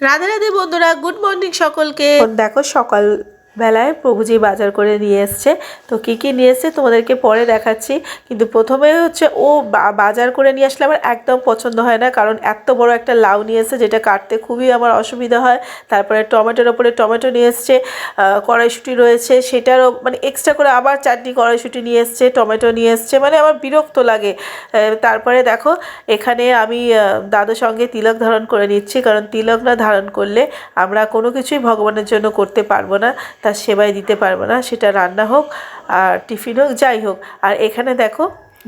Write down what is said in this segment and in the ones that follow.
রাধে রাধে বন্ধুরা good morning সকলকে। দেখো সকাল বেলায় প্রভুজি বাজার করে নিয়ে এসছে। তো কি কি নিয়ে এসছে তোমাদেরকে পরে দেখাচ্ছি। কিন্তু প্রথমে হচ্ছে ও বাজার করে নিয়ে আসলে আমার একদম পছন্দ হয় না। কারণ এত বড় একটা লাউ নিয়ে এসছে যেটা কাটতে খুবই আমার অসুবিধা হয়। তারপরে টমেটোর ওপরে টমেটো নিয়ে এসছে কড়াইশুঁটি রয়েছে। সেটারও মানে এক্সট্রা করে আবার চাটনি, কড়াইশুঁটি নিয়ে এসছে, টমেটো নিয়ে এসছে। মানে আমার বিরক্ত লাগে। তারপরে দেখো, এখানে আমি দাদুর সঙ্গে তিলক ধারণ করে নিচ্ছি। কারণ তিলক না ধারণ করলে আমরা কোনো কিছুই ভগবানের জন্য করতে পারব না। তার সেবায় দিতে পারব না, সেটা রান্না হোক আর টিফিন হোক, যাই হোক। আর এখানে দেখো,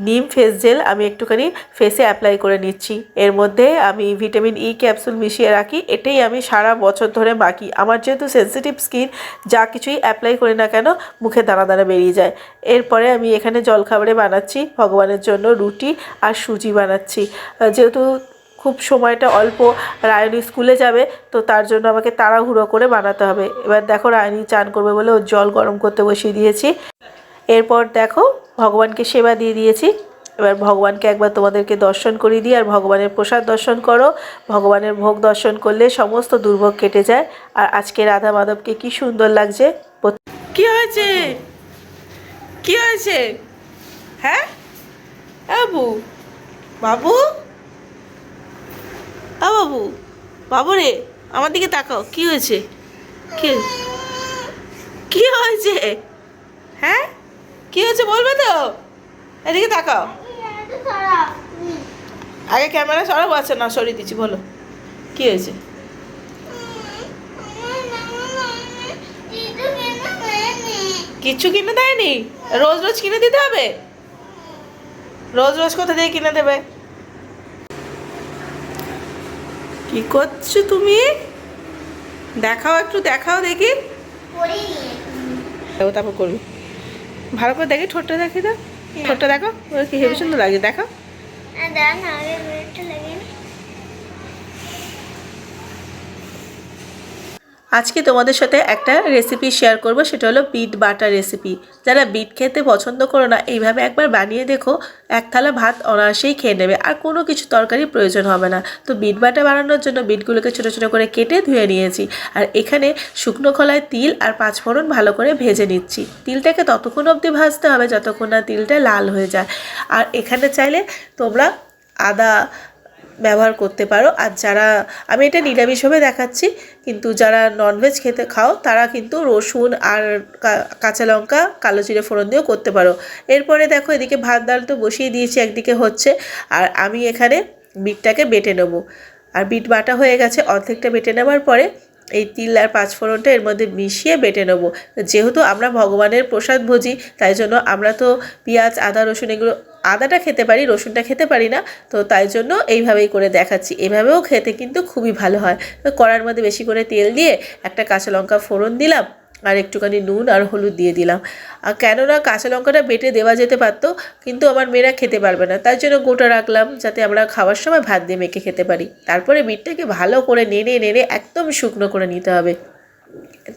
নিম ফেস জেল আমি একটুখানি ফেসে অ্যাপ্লাই করে নিচ্ছি। এর মধ্যে আমি ভিটামিন ই ক্যাপসুল মিশিয়ে রাখি, এটাই আমি সারা বছর ধরে মাখি আমার যেহেতু সেন্সিটিভ স্কিন যা কিছুই অ্যাপ্লাই করি না কেন, মুখে দানা দানা বেরিয়ে যায়। এরপরে আমি এখানে জলখাবারে বানাচ্ছি, ভগবানের জন্য রুটি আর সুজি বানাচ্ছি। যেহেতু খুব সময়টা অল্প রায়নি স্কুলে যাবে, তো তার জন্য আমাকে তাড়াহুড়ো করে বানাতে হবে। এবার দেখো রায়নি চান করবে বলে ওর জল গরম করতে বসিয়ে দিয়েছি। এরপর দেখো ভগবানকে সেবা দিয়ে দিয়েছি। এবার ভগবানকে একবার তোমাদেরকে দর্শন করিয়ে দিই, আর ভগবানের প্রসাদ দর্শন করো। ভগবানের ভোগ দর্শন করলে সমস্ত দুর্ভোগ কেটে যায়। আর আজকে রাধা মাধবকে কি সুন্দর লাগছে। কি হয়েছে? কি হয়েছে? হ্যাঁ? বাবু বাবু? আ বাবু বাবু রে আমার দিকে তাকাও, কি হয়েছে? কি হয়েছে? হ্যাঁ? কি হয়েছে বলবে তো? এদিকে তাকাও। আগে ক্যামেরা সরাবো আচ্ছা না, সরিয়ে দিচ্ছি, বলো। কি হয়েছে? কিচ্ছু কিনে দেয়নি? রোজ রোজ কিনে দিতে হবে? রোজ রোজ কোথা দিয়ে কিনে দেবে? কি করছ তুমি? দেখাও একটু দেখাও দেখি। তারপর করবি। ভালো করে দেখি ঠোঁটটা দেখি তো। ঠোঁটটা দেখো কি হেবি সুন্দর লাগে দেখো আজকে তোমাদের সাথে একটা রেসিপি শেয়ার করব, সেটা হলো বিট বাটা রেসিপি যারা বিট খেতে পছন্দ করো না, এইভাবে একবার বানিয়ে দেখো, এক থালা ভাত অনায়াসেই খেয়ে নেবে, আর কোনো কিছু তরকারি প্রয়োজন হবে না। তো বিট বাটা বানানোর জন্য বিটগুলোকে ছোটো ছোটো করে কেটে ধুয়ে নিয়েছি, আর এখানে শুকনো খোলায় তিল আর পাঁচফোড়ন ভালো করে ভেজে নিচ্ছি। তিলটাকে ততক্ষণ অবধি ভাজতে হবে, যতক্ষণ না তিলটা লাল হয়ে যায়। আর এখানে চাইলে তোমরা আদা ব্যবহার করতে পারো। আর যারা, আমি এটা নিরামিষভাবে দেখাচ্ছি, কিন্তু যারা ননভেজ খেতে খাও, তারা কিন্তু রসুন আর কাঁচা লঙ্কা, কালো জিরে ফোড়ন দিয়েও করতে পারো। এরপরে দেখো, এদিকে ভাত ডাল তো বসিয়ে দিয়েছি, একদিকে হচ্ছে। আর আমি এখানে বিটটাকে বেটে নেব। আর বিট বাটা হয়ে গেছে, অর্ধেকটা বেটে নেওয়ার পরে এই তিল আর পাঁচফোড়নটা এর মধ্যে মিশিয়ে বেটে নেব। যেহেতু আমরা ভগবানের প্রসাদ ভোজি, তাই জন্য আমরা তো পেঁয়াজ, আদা, রসুন এগুলো, আদাটা খেতে পারি, রসুনটা খেতে পারি না, তো তাই জন্য এইভাবেই করে দেখাচ্ছি। এভাবেও খেতে কিন্তু খুবই ভালো হয়। তো কড়ার মধ্যে বেশি করে তেল দিয়ে একটা কাঁচা লঙ্কা ফোড়ন দিলাম। আর একটুখানি নুন আর হলুদ দিয়ে দিলাম। আর কেননা কাঁচা লঙ্কাটা বেটে দেওয়া যেতে পারতো, কিন্তু আমার মেয়েরা খেতে পারবে না। তার জন্য গোটা রাখলাম যাতে আমরা খাওয়ার সময় ভাত দিয়ে মেখে খেতে পারি। তারপরে বিটটাকে ভালো করে নেড়ে নেড়ে একদম শুকনো করে নিতে হবে।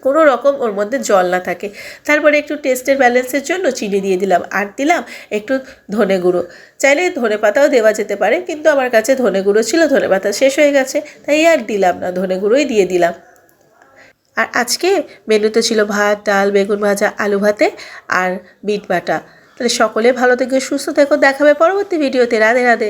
কোনো রকম ওর মধ্যে জল না থাকে। তারপরে একটু টেস্টের ব্যালেন্সের জন্য চিনি দিয়ে দিলাম। আর দিলাম একটু ধনে গুঁড়ো। চাইলে ধনে পাতাও দেওয়া যেতে পারে, কিন্তু আমার কাছে ধনে গুঁড়ো ছিল, ধনে পাতা শেষ হয়ে গেছে, তাই আর দিলাম না। ধনে গুঁড়োই দিয়ে দিলাম। আর আজকে মেনুতে ছিল ভাত, ডাল, বেগুন ভাজা, আলু ভাতে আর বিট বাটা। তাহলে সকলে ভালো থেকে, সুস্থ থেকো, দেখাবে পরবর্তী ভিডিওতে। রাধে রাধে।